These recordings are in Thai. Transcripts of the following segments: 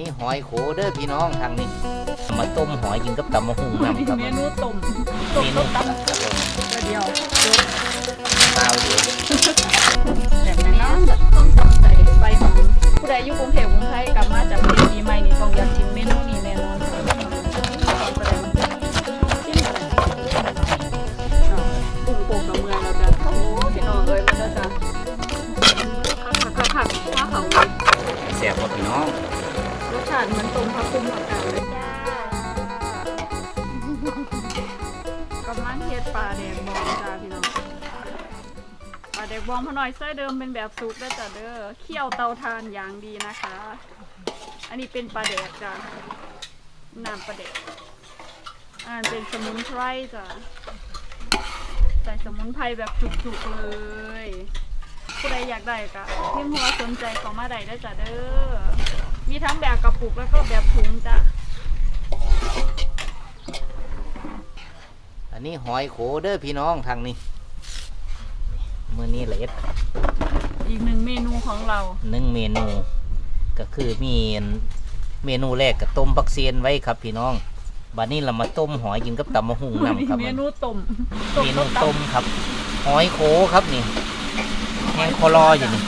นี้หอยโขเด้อพี่น้องทางนี้มาต้มหอยกินกับตำมะฮุ่งนำครับเมนูต้มเมต้มนูต้มตัตำดอารมณ์กระเดียวข้าวเดียวแบบนี้ต้มตำใส่ใบหอมผู้ใดอยู่กรุงเทพกรุงไทยกลับมาจากเมืองปีใหม่นี่ต้องอยากกินเมนูนี้แน่นอน หน่อยไส้เดิมเป็นแบบซุปได้จ้ะเด้อเคี่ยวเตาถ่านอย่างดีนะคะ อันนี้เป็นปลาแดกจ้ะน้ำปลาแดกอันเป็นสมุนไพรจ้ะใส่สมุนไพรแบบจุกๆเลย ผู้ใดอยากได้ก็พิมพ์หัวสนใจของมาได้ได้จ้ะเด้อมีทั้งแบบกระปุกแล้วก็แบบถุงจ้ะอันนี้หอยโขเด้อพี่น้องทางนี้ มื้อนี้ละเอ็ดอีกหนึ่งเมนูของเราหนึ่งเมนู ก็คือมีเมนูแรกก็ต้มปักเซียนไว้ครับพี่น้องบัดนี้เรามาต้มหอยกินกับตำมะฮุ่งนำครับเมนูต้มเมนูต้มครับ หอยโขครับนี่แห้งคอรออยู่นี่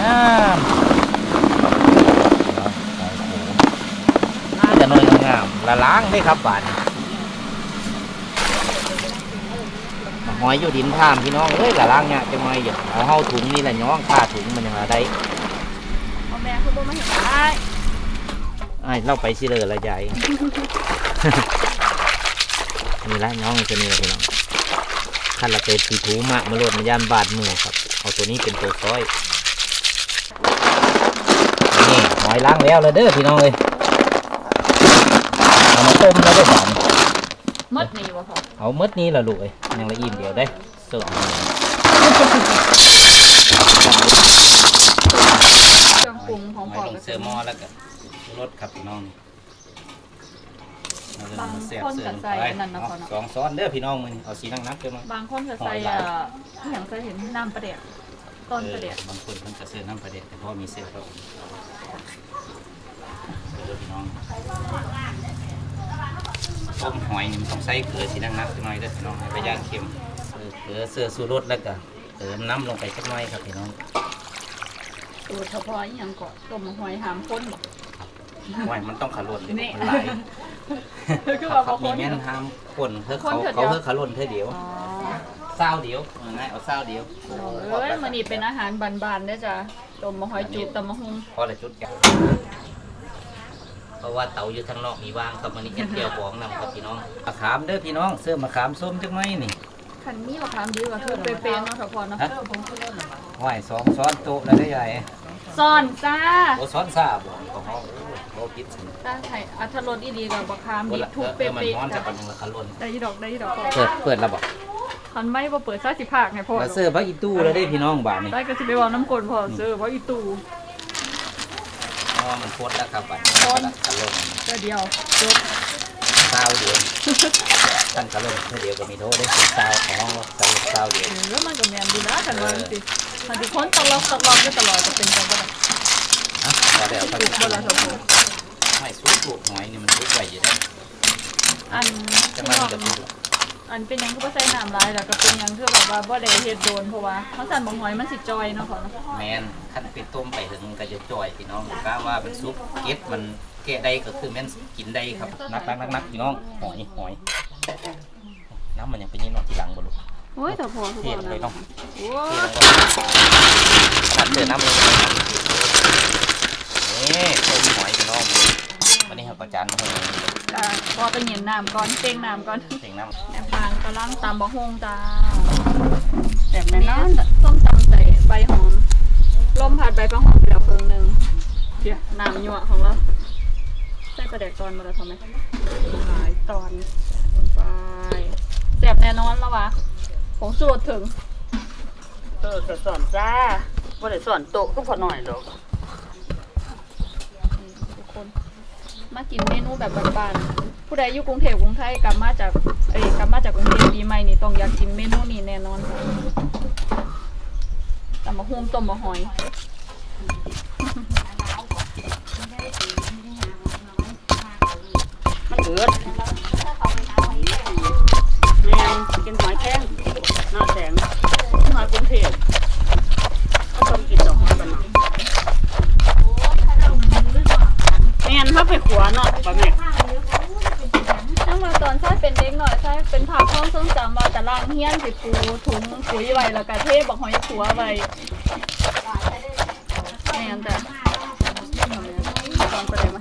งามหอยโขจะน้อยงามละล้างได้ครับบาดนี้ หอยอยู่ดินท่ามพี่น้องเอ้ยละล้างเนี่ยจะมาอย่าเอาเฮาถุงนี่แหละน้องค่าถุงมันยังละได้เอาแม่คุณบ่มาเห็นได้ไอ้ายเราไปสิเลยละยายนี่ละน้องตัวนี้ละพี่น้องขั้นละเป็นสีถูมะมาโหลดมาย่านบาดมือครับ เอาตัวนี้เป็นตัวซอยนี่หอยล้างแล้วเลยเด้อพี่น้องเลยเอามาต้มแล้วได้สามมดนี่วะพ่อ เอาเมดนี้ละลูกเอ้ยยังละอิ่มเดียวได้เสิร์ฟเครื่องปรุงของหพ่ออยลงก็เสื้อหม้อแล้วก็รสครับพี่น้องเอเริ่มมเสียบเสื้อลงไปเอาสองซ้อนเด้อพี่น้องมึงเอาสีนักๆเด้อมั้งบางคนก็ใส่อะอย่างใส่เห็นน้ำประเดี๋ยวต้นประเดี๋ยวออบางคนเพิ่นจะซื้อน้ำประเด็ดแต่พอมีเสื้อเขาเดี๋ยวพี่น้อง ต้มหอยนี่มันต้องใส่เกลือสีนักๆหน่อยเด้อพี่น้องให้ไปย่างเค็มเออเกลือเสื้อสูรสแล้วก็เติมน้ำลงไปสักหน่อยครับพี่น้องสูตรเฉพาะอหย่างก่อนต้มหอยหามข้นบอกหอยมันต้องขาล่นเด้อนี่มันหลายคือว่าครับบางคมีนแม่นห้ามคนเพื่อเขาคนเถอะเขาเดียวเพื่อขาล่นเท่อเดียวอ๋อเศร้าเดียวเอาง่ายเอาเศร้าเดียวเอ้ยมันนี่เป็นอาหารบานๆได้อจ้ะต้มมะหอยจูบตำมะฮุงพอละจุดกันเพ ราะว่าเตาอยู่ทางนอกมีวางครับมันนี่เอ็ดเดียวบองนำครับพี่น้องมะขามเด้อพี่น้องเสื้อมะขามส้มจังไหมนี่ขันนี้มะขามดีกว่าคือเปรี้ยวๆเนาะเฉพาะเนาะฮะหอยสองซ้อนโต๊ะแล้วได้ใหญ่ซ่อนจ้าโอ้ซ้อนซาบ่ของเขาโอ้โหพิษสิถ้าไทยอัธรสดีๆกับมะขามเอดีอทุกเอเป๊อมันะร้อนๆจากจ้ะปันละคันล้นได้อีดอกได้อีดอกเปิดเปิดแล้วบ่คันไม่บ่เปิดซาสิภาคไงพ่อมาเสื้อพักอีตู้แล้วได้พี่น้องบ้านนี่ได้ก็สิไปเว่าน้ำกลนพ่อซื้อเพราะอีตูเพราะว่ามันโคตรแล้วครับบ้านโคตรคันล้นก็เดียวจบเศร้าเดียวท่านคันล้นเท่าเดียวก็มีโทษได้เศร้าของห้องว่าเศร้าเศร้าเดียวแล้วมันก็แมนดีนะกันว่าสิมันสิคนตลอดตลอดก็ตลอดจะเป็นจังบ่ได้ฮะพอได้เอาไปถูกบ่ล่ะครับผมไม่ซุปลูกหอยนี่มันซุปไว้อยู่ได้อันจัที่งหวะน้องมันจะซุป อันเป็นหยังคือบ่ใส่น้ำลายแล้วก็เป็นหยังคือแบบว่าบ่ได้เฮ็ดโดนเพราะว่าเขาสั่นบ่หอยมันสิจอยเนาะพ่อเนาะแมนขั้นไปต้มไปถึงมันก็จะจ่อยพี่น้องกล้าว่าเป็นซุปเก็ดมันแกะได้ก็คือแม่นกินได้ครับนักนักนักนักพี่น้องหอยหอยน้ำมันยังเป็นยี่นอทีหลังบ่ลูกโอ้ยแต่พอคือเทบ่ลงไปนะเนาะโอ้เทลงไปตัดเจอน้ำลงไปนะนี่ต้มหอยพี่น้อง วันนี้เราก็จานมาให้จ้าพอไปเหยียนน้ำก่อนเต็งน้ำก่อนเสียงน้ำแม่ฟางกำลังตำบะฮงจ้าแบบนี้ส้มตำใส่ใบหอมลมผัดใบกระหอมไปแล้วครึ่งหนึ่งเดี๋ยวน้ำยั่วของเราใส่กระเด็กตอนมาแล้วทำไมหลายตอนไปแสบแน่นอนแล้ววะผงสูตรถึง เออจะสอนจ้าบ่ได้สอนโตะก็พอหน่อยหรอก นี่ทุกคน มากินเมนูแบบบ้านๆผู้ใดอยู่กรุงเทพกรุงไทยกลับมาจากเอ้ยกลับมาจากกรุงเทพปีใหม่นี่ต้องอยากกินเมนูนี้แน่นอนค่ะตำมะฮุ่มต้มมะหอย มาไปขวาเนาะป้าแม่ยังมาตอนใช้เป็นเด็กหน่อยใช้เป็นภาพความทรงจำว่าแต่ล่างเฮียนสิปูถุงปุ๋ยไว้แล้วก็เทบักหอยขัวไว้แม่นแต่ตอนไปเลยมา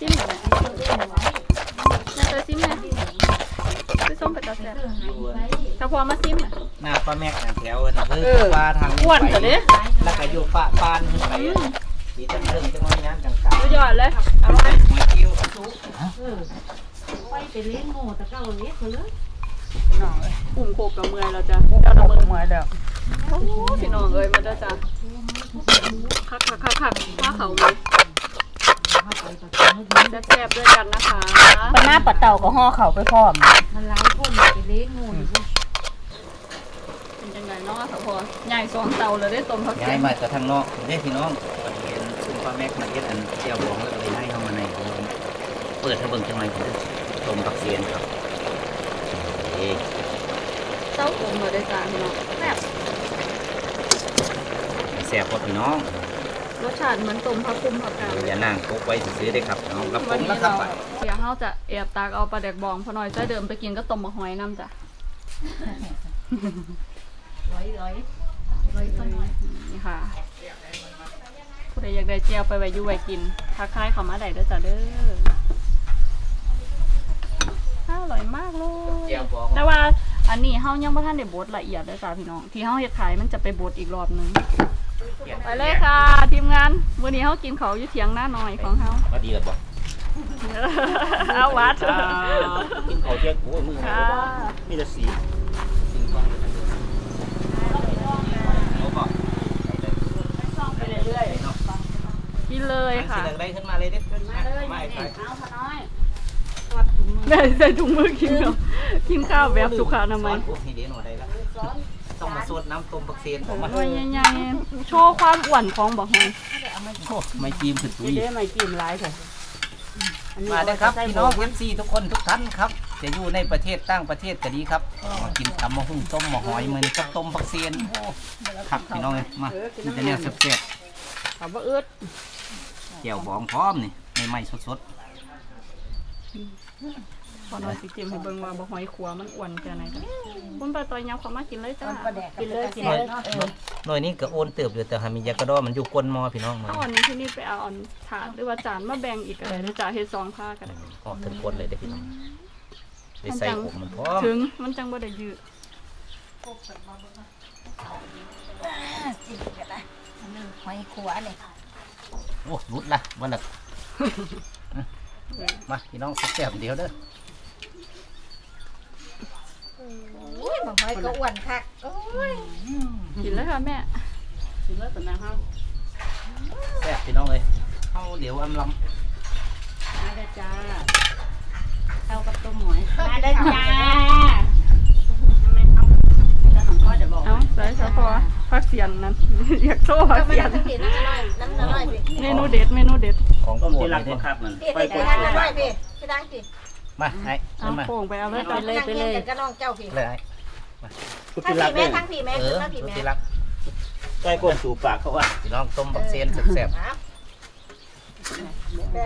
ชิมเลยน่าจะชิมเลยไปส้มไปตาแซ่บถ้าพอมาชิมน่ะหน้าป้าแม็กนั่นแถวนั่นคือปลาทางอ้วนแต่เด้แล้วก็อยู่ปะปานขึ้นไป สีจังเรื่องจังว่าย่านกางสุดยอดเลยเอาไว้มาคิวสุกไปไปเลี้ยงงูแต่ก็เอาเลี้ยงเขาเลยปุ่มโคกกับเมื่อยแล้วจ้ะเอาดอกมือแล้วโอ้พี่น้องเอ้ยมาเด้อจ้ะคักคักคักคักว่าเขาเลยแซ่บๆด้วยกันนะคะปลาหน้าปลาเต่าก็ห่อเขาไปพร้อมมันหลายคนไปเลี้ยงงูอยู่ เป็นยังไงเนาะค่ะพอใหญ่สองเตาเลยได้ต้มผักย้าเสียยมาจากทางนอกเด้พี่น้องพอดีเห็นซุ่มป้าแม็กมาเย็ดอันเจียวบองแล้วก็เลยให้เข้ามาในเปิดให้เบิ่งจังไรกันต้มกับเซียนครับเอ๊เต้าผมมาได้จ้าพี่น้องแซ่บแซ่บกว่าพี่น้องรสชาติเหมือนต้มผักคุ้มผักกาดเดี๋ยวเลอย่ายนั่งพกไว้ซื้อได้ครับน้องกับผวันมนี้นะครับเราเดี๋ยวเราจะแอบตากเอาปลาแดกบองพอหน่อยจะเดิมไปกินก็ต้มมะหอยน้ำจ้ะ ร้อยร้อยร้อยต้นนี่ค่ะ ผู้ใดอยากได้เจียวไปไว้อยู่ไว้กินทักทายเขามาได้เด้อจ้ะเด้อข้าวอร่อยมากเลยเจียวบองแต่ว่าอันนี้เฮายังบ่ทันได้บดละเอียดเลยจ้ะพี่น้อง ที่เฮาเฮ็ดขายมันจะไปบดอีกรอบหนึงไปเลยค่ะ ทีมงานมื้อนี้เฮากินเขาวอยู่เถียงหน้าหน่อยของเฮามาดีแล้วบอกเอาวัดกินข้าวเที่ยงโอ้ยมือค่ะมีแต่สีสีก่อนโอ้บอก ไปเรื่อยๆ กินเลยค่ะสีอะไรขึ้นมาเลยเด็ดไม่ใช่เอาพน้อยได้ใส่ถุงมือกินเนาะกินข้าวแบบสุขอนามัยโอ้ยเดี๋ยวหน่อยได้ละต้องมาสดน้ำต้มปักเซียนผมมาหน่วยใหญ่ๆโชว์ความอ้วนของบักฮอยโอ้ไม่จีมสุดตุ้ยเด้ไม่กินหลายค่ะมาได้ครับพี่น้องเอฟซีทุกคนทุกท่านครับจะอยู่ในประเทศตั้งประเทศก็ดีครับมากินตำมะฮุ่งต้มมะหอยมือนี้กับต้มปักเซียนโอ้ครับพี่น้องเลยมากินแต่เนี่ยเสียบเขาบ่อึดๆ แจ่วบองพร้อมนี่ใหม่ๆสดพอหน่อยสิจิ้มให้เบิ่งว่าบักฮอยขัวมันอ้วนแค่ไหนจ้ะคุณป้าต่อยยับเข้ามากินเลยจ้ากินเลยกินเลยๆหน่อยนี้ก็โอนเติบอยู่แต่หามียากระดอมันอยู่ก้นหม้อพี่น้องมันเอาอันนี้ที่นี่ไปเอาอันถาดหรือว่าจานมาแบ่งอีกอะไรนะจ้าเฮ็ดสองผ้ากันออกถึงก้นเลยเด้อพี่น้องได้ใส่ผมมันพร้อมถึงมันจังบ่ได้ยืดหอยขัวเนี่ย โอ้รุดละวันละมาพี่น้องแซ่บๆเดียวเด้ออุ้ยบางหอยก็อ้วนคักโอ้ยกินเลยค่ะแม่กินเลยปลาหน้าเฮาแซ่บพี่น้องเลยเอาเดี๋ยวอำลำมาได้จ้าเข้ากับต้มหอยมาได้จ้าทำไมเอาแล้วของพ่อจะ บอกเอาใส่ซะพอพักเสียนนั้นอยากโซ่พักก็มันเสียนต้องสีน้ำน้อยน้ำน้อยพี่เมนูเด็ดเมนูเด็ดของต้มโปรที่ดรักเลยบ่เด้อครับนั่นพี่ไปไปกดทางจุน้ดอยพี่ไปทางสิมาไอ้เอาขึ้นมาโป่งไปเอาเลยไปเลยไปเลยกันน้องเจ้าพี่เลยไอ้ชุดทางที่รักพี่เนี่แม่ยทางพี่แม่เอคืออทางพี่สุดแม่ที่รักใกล้ก้นสู่ปากเขาว่าพี่น้องต้มบักเซียนแซ่บ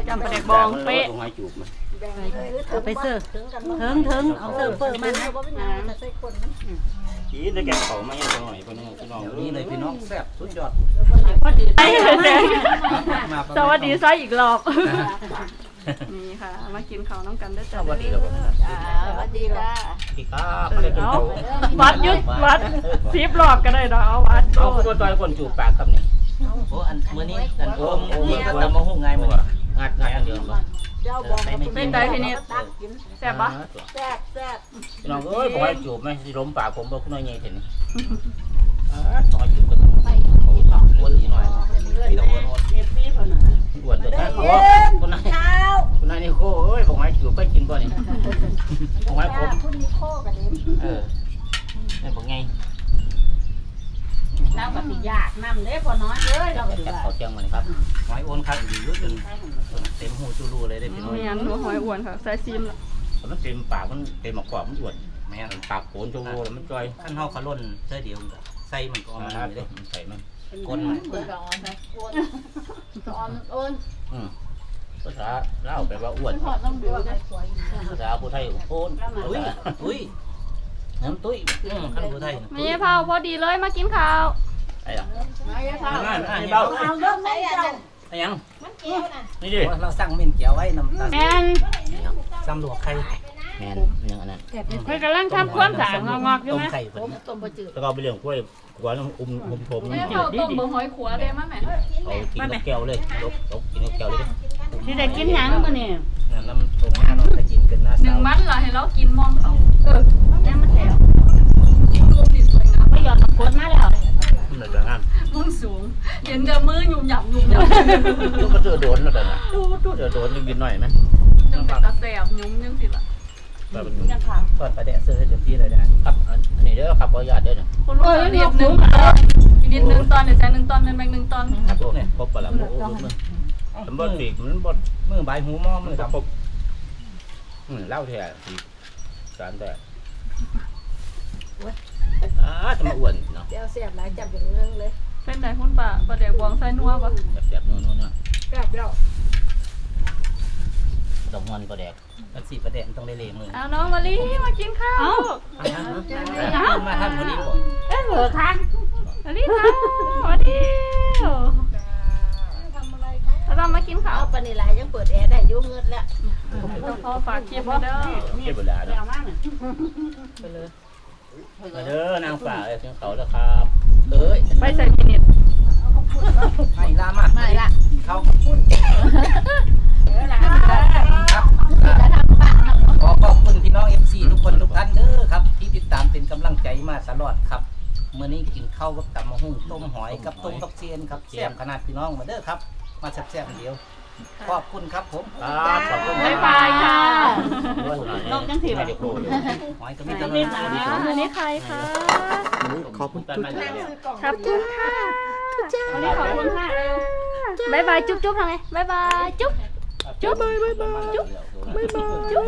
จำปลาแดกบองเป๊ะหอยจูบมันเอาไปเสิร์ฟถึงกันถึงถึงเอาเสิร์ฟเปิดมานะ ว่าเป็นยังแต่ใส่คนมันอีได้แกเขามายังหน่อยคนนี้พี่น้องๆนี่เลยพี่น้องแซ่บสุดยอดสวัสดีไซมาสวัสดีไซอีกรอบนี่ค่ะ มากินข้าวน้องกันได้อสจ้ะวัสดีครับผมสวัสดีจ้าพี่ครับเอมาอได้กินเอาข้าววัดยุดวัดซิปหลอกก็ได้เนาะเอาวัดเอาคุณตัวจอยคนจูบปากครับนี่โอ้อันมื้อนี้อันโอ้มโอ้มก็ตำมะฮุ่งไงมื้อนี้ งัดงัดอันเดียวบ่เจ้าบอกเป็นไดทีนี้แซ่บปะแซ่บแซ่บพี่น้องเอ้ยผมให้จูบไหมสิล้มปากผมบอกคุณน้อยใหญ่เห็นอ่าต่อยจูบก็ต้องไปเอาอ้วนนิดหน่อยพี่ต้องอ้วน เอฟซีเพิ่นน่ะ อ้วนตัวนั้นโอ้คุณนาย เช้า คุณนายนี่โค้เอ้ยผมให้จูบไปกินบ่นี่ผมให้ผม คุณนิโคกันนี้ เออนี่บ่ไง เราก็สิยากนำเด้พอน้อยเอ้ยเราก็สิ จับ ว่า เขาเจียงมานี่ครับหอยโอนครับดีรู้จนเต็มหูจูรูเลยเด้อพี่น้อง เมียนหั วหอยอ้วนค่ะใส่ซีมละมันเต็มปากมันเต็มหมอกกรอบมันอ้วนแม่นปากโขนโจโวแล้วมันจอยขั้นเฮาขะล่นเสื้อเดียวก็ใส่มันก็เอาเอามามาเลเลยยมันใส่มันก้นมันคนก็อ่อนไปอ่อนอ่อนอืมภาษาเล่าวแปลว่าอ้วนทอดต้องดูนะภาษาผู้ไทยโอนอุ้ยอุ้ยน้ำตุ้ยอืมขั้นผู้ไทยไม่ใช่เผาพอดีเลยมากินข้าว ไอ้ล่ะมาเยอะค่ะอ่าอ่าเบาเอาเริ่มไหนอ่ะไอ้ยังนี่ดิเราสั่งเม่นเกียวไว้น้ำตาลแอนซ้ำหลวกไข่แมนยังอันนั้นเพื่อนกำลังทำความสะอาดงอกๆอยู่ต้มไหมไข่เพิ่นต้มปลาจืดแล้วก็เอาไปเลี้ยงกล้วยกล้วยน้ำอุ้มอุ้มผมไม่นี่ใช่เผาต้มเบอร์หอยขัวได้มั้ยแม่เอากินกับแก้วเลยลบลบกินกับแก้วเลยดิที่ได้กินหยังมื้อนี่นั่นน้ำต้มน้ำตะกินกันหน้าหนึ่เสางมัดเหรอให้เรากินมอมเขาเออแล้วมันแถวมุมนี่สวยงามไปหยอดกดมาแล้ว มันเลยแบบนั้น มุมสูง เห็นแต่มือหยุ่มหยับหยุ่มหยับลูกมาเจอโดนแล้วแต่น่ะเจอโดนยังกินหน่อยไหมจังเป็นตาแสบหยุ่มยังสิล่ะแบบมันยังค่ะก่อนประเดะเสื้อเต็มที่เลยนะครับอันนี้เด้อครับขออนุญาตเด้อเนี่ยคุณลูกอีกนิดนึงอีกนิดนึงตอนเดี๋ยวใช้หนึ่งตอนเป็นแบงหนึ่งตอนครับผมเนี่ยครบไปแล้วโอ้โหมือมันบ่ตีมันบ่มือใบหูหม้อมือคดรับผมอืมเล่าแท้ตีสารแต่อ่าจะมาอ้วนเนาะเดี๋ยวเสียบหลายจับอย่างนึงเลย เป็นไหนคุณป่าประเดี๋ยววางใส่นัวปะแบบแบบนู้นนู้นเนาะกลับแล้วดอกงอนก็แดกำมันสีประเดะมันต้องได้เลมือเอาน้องมาลีมากินข้าวมาท่านพอดีบ่เอ้ยเหรอคะมาลีค่ะสวัสดีเราต้องมากินข้าวเอาปานนี่หลายยังเปิดแอร์ได้อยู่เงินแล้วต้องขอฝากคลิปไว้เด้อเก็บเวลาไปเนาะเอามาน่ะไปเลยมาเด้อนางฝ่าเอ้ยเสียงเขาแล้วครับ เอ้ยไปใส่กินิดไม่ลามาไม่ละเข้าพูดเดี๋ยวละครับขอขอบคุณพี่น้อง FC ทุกคนทุกท่านเด้อครับ ที่ติดตามเป็นกำลังใจมาตลอดครับเมื่อนี้กินข้าวกับตำมะฮุ่งต้มหอยกับต้มกับเซียนครับแซ่บขนาดพี่น้องมาเด้อครับ มาแซ่บๆเดียว ขอบคุณครับผมครับขอบคุณบ๊ายบายค่ะนกจังสิไม่ได้โกรธหอยก็มีแต่เงินสวัสดีครับอันนี้ใครคะขอบคุณต้นไม้เลยครับจุ๊บค่ะวันนี้ขอบคุณค่ะบ๊ายบายจุ๊บจุ๊บทำไงบ๊ายบายจุ๊บ จุ๊บ บ๊ายบายจุ๊บจุ๊บ